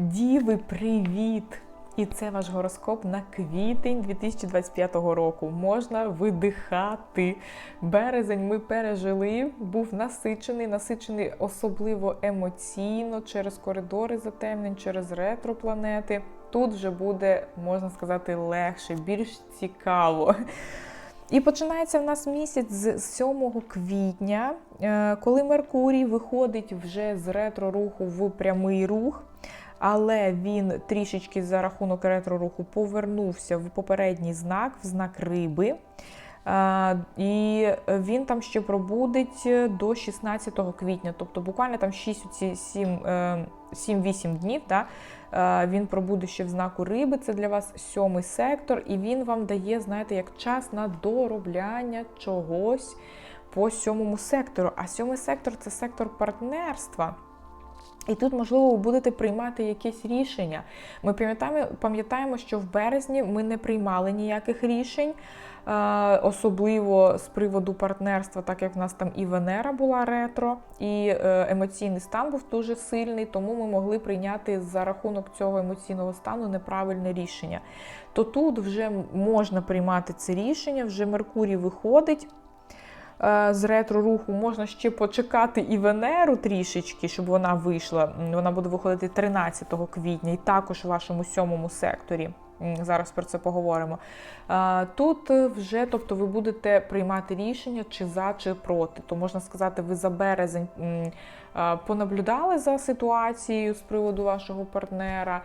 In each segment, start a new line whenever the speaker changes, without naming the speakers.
Діви, привіт! І це ваш гороскоп на квітень 2025 року. Можна видихати. Березень ми пережили, був насичений, насичений особливо емоційно через коридори затемнень, через ретропланети. Тут вже буде, можна сказати, легше, більш цікаво. І починається в нас місяць з 7 квітня, е, коли Меркурій виходить вже з ретро-руху в прямий рух. Але він трішечки за рахунок ретро-руху повернувся в попередній знак, в знак риби. Е, І він там ще пробудить до 16 квітня, тобто буквально там 6-7-8 днів. Да? Е, Він пробуде ще в знаку риби, це для вас сьомий сектор, і він вам дає, знаєте, як час на доробляння чогось по сьомому сектору. А сьомий сектор це сектор партнерства. І тут, можливо, ви будете приймати якесь рішення. Ми пам'ятаємо, пам'ятаємо, що в березні ми не приймали ніяких рішень, е, особливо з приводу партнерства, так як в нас там і Венера була ретро, і е, емоційний стан був дуже сильний, тому ми могли прийняти за рахунок цього емоційного стану неправильне рішення. То тут вже можна приймати це рішення, вже Меркурій виходить. Е, з ретро-руху можна ще почекати і Венеру трішечки, щоб вона вийшла. Вона буде виходити 13 квітня, і також в вашому сьомому секторі. Зараз про це поговоримо. Е, тут вже, тобто, ви будете приймати рішення чи за, чи проти. То можна сказати, ви за березень е, понаблюдали за ситуацією з приводу вашого партнера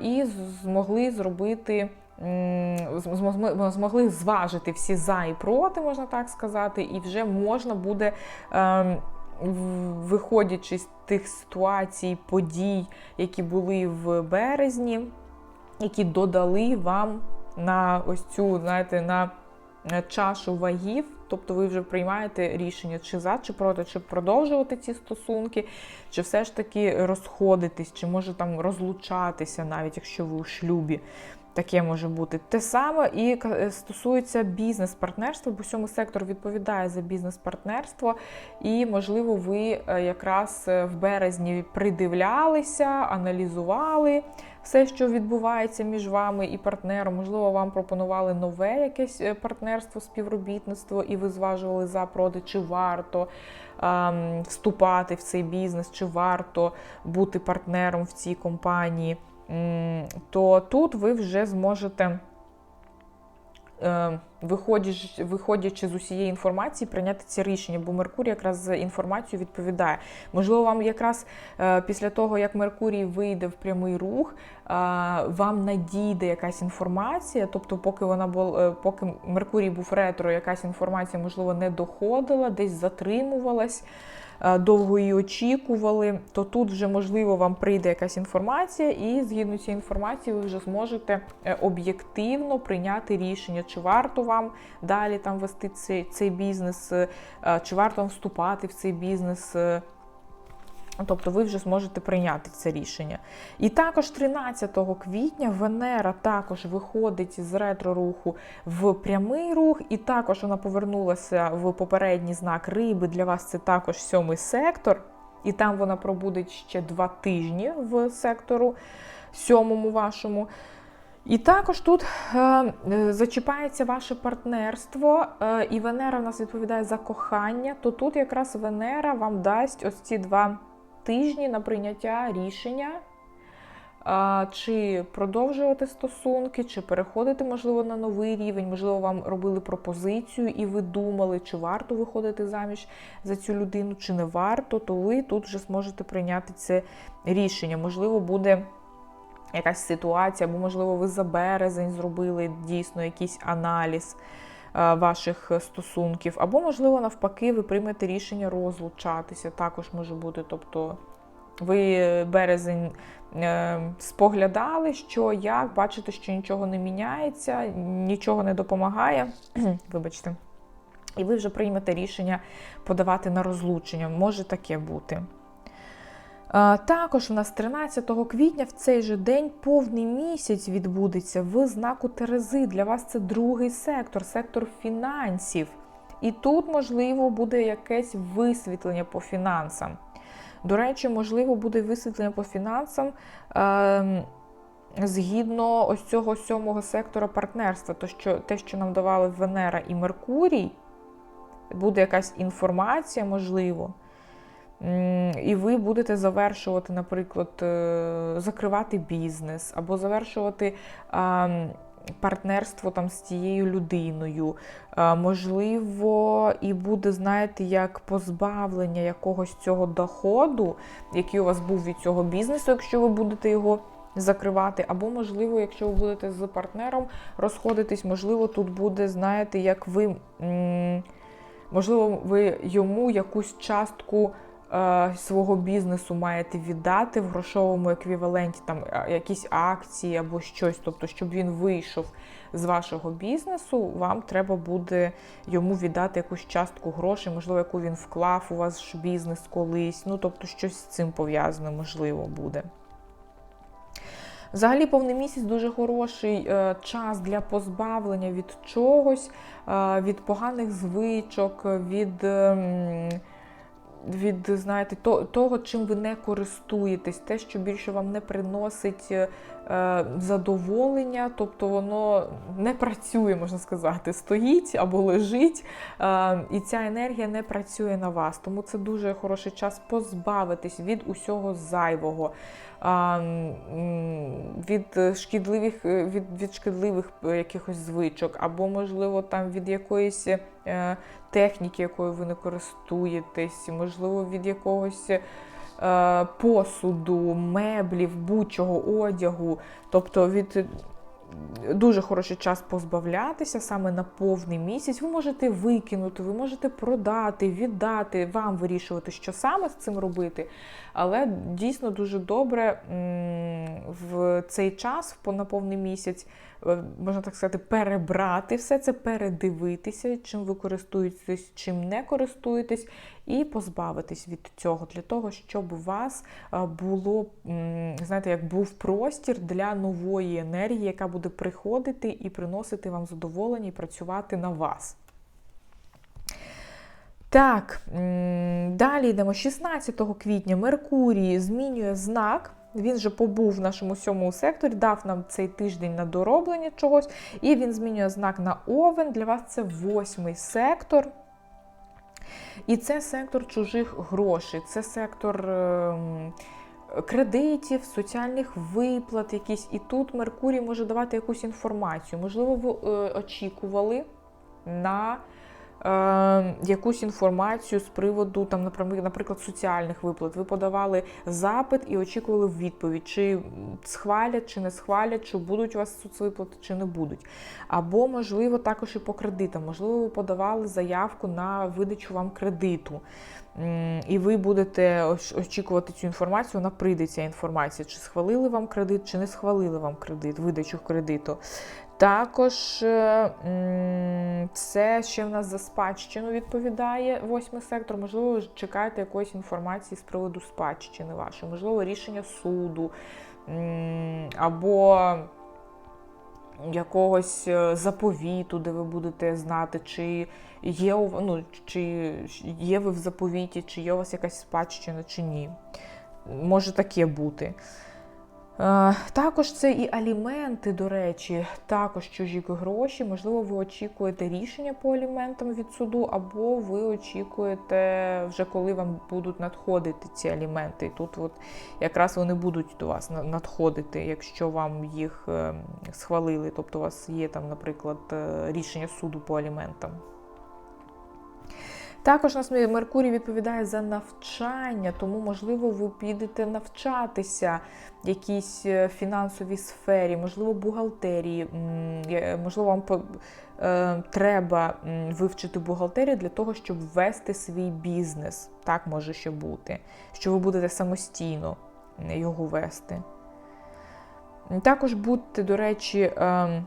і змогли зробити змогли зважити всі за і проти, можна так сказати, і вже можна буде, ем, виходячи з тих ситуацій, подій, які були в березні, які додали вам на ось цю, знаєте, на чашу вагів. Тобто ви вже приймаєте рішення, чи за, чи проти, чи продовжувати ці стосунки, чи все ж таки розходитись, чи може там розлучатися, навіть якщо ви у шлюбі. Таке може бути. Те саме і е, стосується бізнес-партнерства, бо сьомий сектор відповідає за бізнес-партнерство, і, можливо, ви е, якраз е, в березні придивлялися, аналізували все, що відбувається між вами і партнером. Можливо, вам пропонували нове якесь партнерство, співробітництво, і ви зважували за проти, чи варто ем, вступати в цей бізнес, чи варто бути партнером в цій компанії то тут ви вже зможете, е, виходячи, виходячи з усієї інформації, прийняти ці рішення, бо Меркурій якраз за інформацію відповідає. Можливо, вам якраз е, після того, як Меркурій вийде в прямий рух, е, вам надійде якась інформація, тобто, поки вона була, поки Меркурій був ретро, якась інформація, можливо, не доходила, десь затримувалась. Е, довго її очікували, то тут вже, можливо, вам прийде якась інформація, і згідно цієї інформації, ви вже зможете е, об'єктивно прийняти рішення, чи варто вам далі там вести цей, цей бізнес, е, чи варто вам вступати в цей бізнес. Тобто ви вже зможете прийняти це рішення. І також 13 квітня Венера також виходить з ретро-руху в прямий рух, і також вона повернулася в попередній знак риби. Для вас це також сьомий сектор. І там вона пробудить ще два тижні в сектору сьомому вашому. І також тут е, е, зачіпається ваше партнерство, е, і Венера в нас відповідає за кохання, то тут якраз Венера вам дасть ось ці два тижні на прийняття рішення, чи продовжувати стосунки, чи переходити, можливо, на новий рівень, можливо, вам робили пропозицію, і ви думали, чи варто виходити заміж за цю людину, чи не варто, то ви тут вже зможете прийняти це рішення. Можливо, буде. Якась ситуація, або, можливо, ви за березень зробили дійсно якийсь аналіз ваших стосунків, або, можливо, навпаки, ви приймете рішення розлучатися. Також може бути. Тобто ви березень е, споглядали, що як, бачите, що нічого не міняється, нічого не допомагає. Вибачте. І ви вже приймете рішення подавати на розлучення. Може таке бути. Також у нас 13 квітня в цей же день повний місяць відбудеться в знаку Терези. Для вас це другий сектор, сектор фінансів. І тут, можливо, буде якесь висвітлення по фінансам. До речі, можливо, буде висвітлення по фінансам. Е, Згідно ось цього сьомого сектора партнерства, то що те, що нам давали Венера і Меркурій, буде якась інформація, можливо, і ви будете завершувати, наприклад, е, закривати бізнес або завершувати партнерство там з тією людиною. Можливо, і буде, знаєте, як позбавлення якогось цього доходу, який у вас був від цього бізнесу, якщо ви будете його. Закривати, або, можливо, якщо ви будете з партнером розходитись, можливо, тут буде, знаєте, як ви, можливо, ви йому якусь частку свого бізнесу маєте віддати в грошовому еквіваленті, там е, якісь акції або щось, тобто, щоб він вийшов з вашого бізнесу, вам треба буде йому віддати якусь частку грошей, можливо, яку він вклав у ваш бізнес колись. Ну, тобто, щось з цим пов'язане, можливо, буде. Взагалі, повний місяць дуже хороший е, час для позбавлення від чогось, е, від поганих звичок, від. Е, від знаєте, того, чим ви не користуєтесь, те, що більше вам не приносить е, задоволення, тобто воно не працює, можна сказати, стоїть або лежить, е, і ця енергія не працює на вас. Тому це дуже хороший час позбавитись від усього зайвого від шкідливих е, від, від шкідливих е, якихось звичок, або, можливо, там від якоїсь е, техніки, якою ви не користуєтесь, можливо, від якогось посуду, меблів, будь-чого одягу, тобто від дуже хороший час позбавлятися саме на повний місяць. Ви можете викинути, ви можете продати, віддати, вам вирішувати, що саме з цим робити. Але дійсно дуже добре в цей час, на повний місяць, е, можна так сказати, перебрати все це, передивитися, чим ви користуєтесь, чим не користуєтесь, і позбавитись від цього, для того, щоб у вас е, було, знаєте, як був простір для нової енергії, яка буде приходити і приносити вам задоволення і працювати на вас. Так, далі йдемо. 16 квітня Меркурій змінює знак. Він же побув в нашому сьомому секторі, дав нам цей тиждень на дороблення чогось, і він змінює знак на Овен. Для вас це восьмий сектор. І це сектор чужих грошей, це сектор ем, кредитів, соціальних виплат, якісь. І тут Меркурій може давати якусь інформацію. Можливо, ви е, очікували на е, якусь інформацію з приводу, там, наприклад, соціальних виплат. Ви подавали запит і очікували відповідь, чи схвалять, чи не схвалять, чи будуть у вас соцвиплати, чи не будуть. Або, можливо, також і по кредитам. Можливо, ви подавали заявку на видачу вам кредиту. І ви будете очікувати цю інформацію, вона прийде ця інформація, чи схвалили вам кредит, чи не схвалили вам кредит, видачу кредиту. Також все ще в нас за спадщину відповідає восьмий сектор. Можливо, чекаєте якоїсь інформації з приводу спадщини вашої, можливо, рішення суду або якогось е, заповіту, де ви будете знати, чи є ну, чи є ви в заповіті, чи є у вас якась спадщина, чи ні. Може таке бути. Е, також це і аліменти, до речі, також чужі гроші. Можливо, ви очікуєте рішення по аліментам від суду, або ви очікуєте, вже коли вам будуть надходити ці аліменти. І тут от якраз вони будуть до вас надходити, якщо вам їх ем, схвалили. Тобто у вас є там, наприклад, е, рішення суду по аліментам. Також у нас Меркурій відповідає за навчання, тому, можливо, ви підете навчатися в якійсь е, фінансовій сфері, можливо, бухгалтерії, можливо, вам е, треба вивчити бухгалтерію для того, щоб ввести свій бізнес. Так може ще бути, що ви будете самостійно його вести. Також будьте, до речі, ем,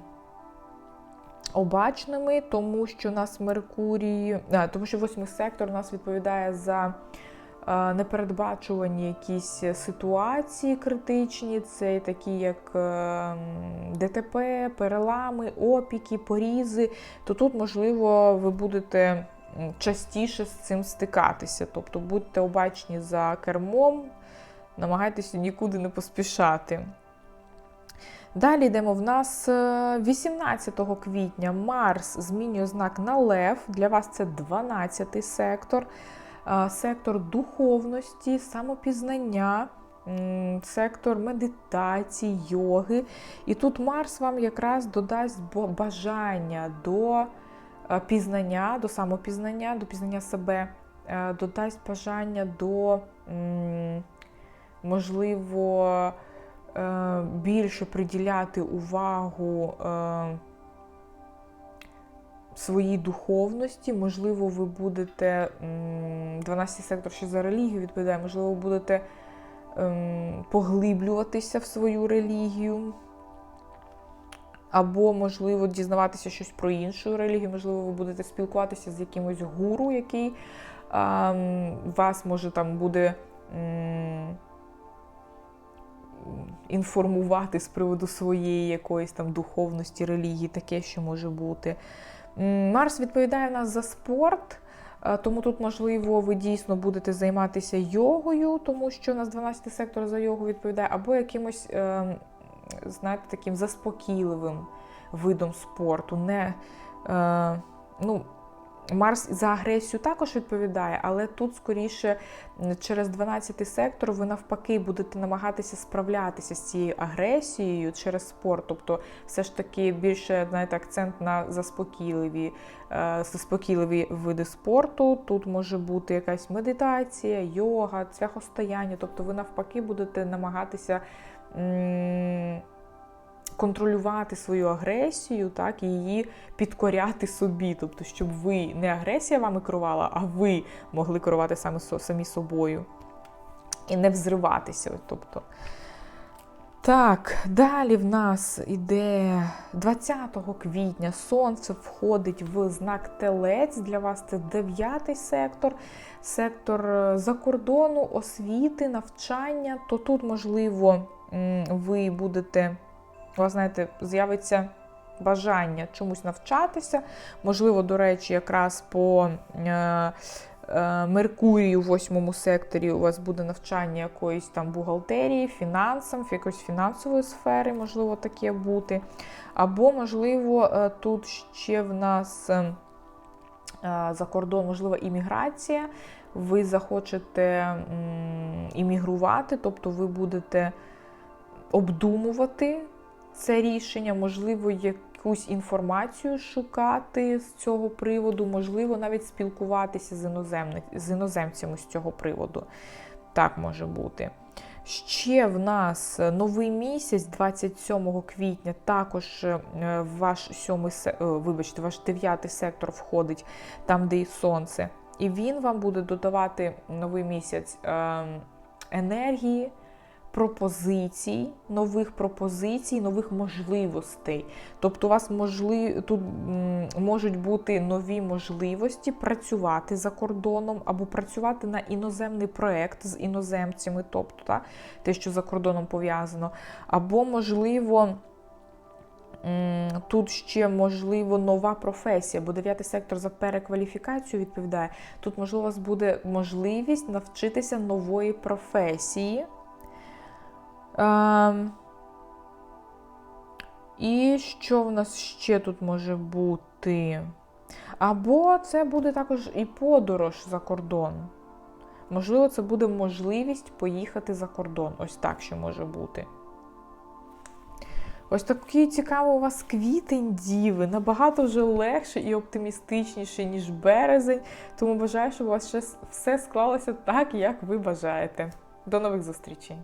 обачними, тому що нас Меркурій, а, тому що восьмий сектор нас відповідає за непередбачувані якісь ситуації критичні, це такі, як а, ДТП, перелами, опіки, порізи. То тут, можливо, ви будете частіше з цим стикатися. Тобто будьте обачні за кермом, намагайтеся нікуди не поспішати. Далі йдемо в нас е, 18 квітня Марс змінює знак на Лев. Для вас це 12 сектор, Е, сектор духовності, самопізнання, сектор медитації, йоги. І тут Марс вам якраз додасть бажання до е, пізнання, до самопізнання, до пізнання себе, е, додасть бажання до, можливо, е, більше приділяти увагу е, своїй духовності. Можливо, ви будете, 12 сектор ще за релігію відповідає, можливо, ви будете ем, поглиблюватися в свою релігію. Або, можливо, дізнаватися щось про іншу релігію, можливо, ви будете спілкуватися з якимось гуру, який ем, вас може там буде м, інформувати з приводу своєї якоїсь там духовності, релігії, таке, що може бути. Марс відповідає нас за спорт. е, Тому тут, можливо, ви дійсно будете займатися йогою, тому що у нас 12 сектор за йогу відповідає, або якимось, ем, знаєте, таким заспокійливим видом спорту. Не, е, ну, Марс за агресію також відповідає, але тут скоріше через 12 сектор ви навпаки будете намагатися справлятися з цією агресією через спорт. Тобто, все ж таки більше знаєте, акцент на заспокійливі, е, заспокійливі види спорту. Тут може бути якась медитація, йога, цвяхостояння. Тобто, ви навпаки будете намагатися. Контролювати свою агресію, так, і її підкоряти собі. Тобто, щоб ви не агресія вами керувала, а ви могли керувати саме самі собою. І не взриватися. Тобто. Так, далі в нас іде 20 квітня сонце входить в знак Телець. Для вас це дев'ятий сектор, сектор е, закордону, освіти, навчання. То тут, можливо, ви будете, у вас, знаєте, з'явиться бажання чомусь навчатися. Можливо, до речі, якраз по е, е, Меркурію в восьмому секторі у вас буде навчання якоїсь там бухгалтерії, фінансам, якоїсь фінансової сфери, можливо, таке бути. Або, можливо, е, тут ще в нас е, е, за кордон, можливо, імміграція. Ви захочете іммігрувати, тобто ви будете обдумувати це рішення, можливо, якусь інформацію шукати з цього приводу, можливо, навіть спілкуватися з, з іноземцями з цього приводу. Так може бути. Ще в нас новий місяць, 27 квітня, також е, ваш сьомий е, вибачте, ваш дев'ятий сектор входить там, де і сонце. І він вам буде додавати новий місяць е, енергії, пропозицій, нових пропозицій, нових можливостей. Тобто, у вас можли... тут можуть бути нові можливості працювати за кордоном або працювати на іноземний проект з іноземцями, тобто та, те, що за кордоном пов'язано, або можливо. Тут ще можливо нова професія, бо дев'ятий сектор за перекваліфікацію відповідає. Тут, можливо, у вас буде можливість навчитися нової професії. Ем, І що в нас ще тут може бути? Або це буде також і подорож за кордон. Можливо, це буде можливість поїхати за кордон. Ось так ще може бути. Ось такий цікавий у вас квітень діви. Набагато вже легше і оптимістичніше, ніж березень. Тому бажаю, щоб у вас ще все склалося так, як ви бажаєте. До нових зустрічей!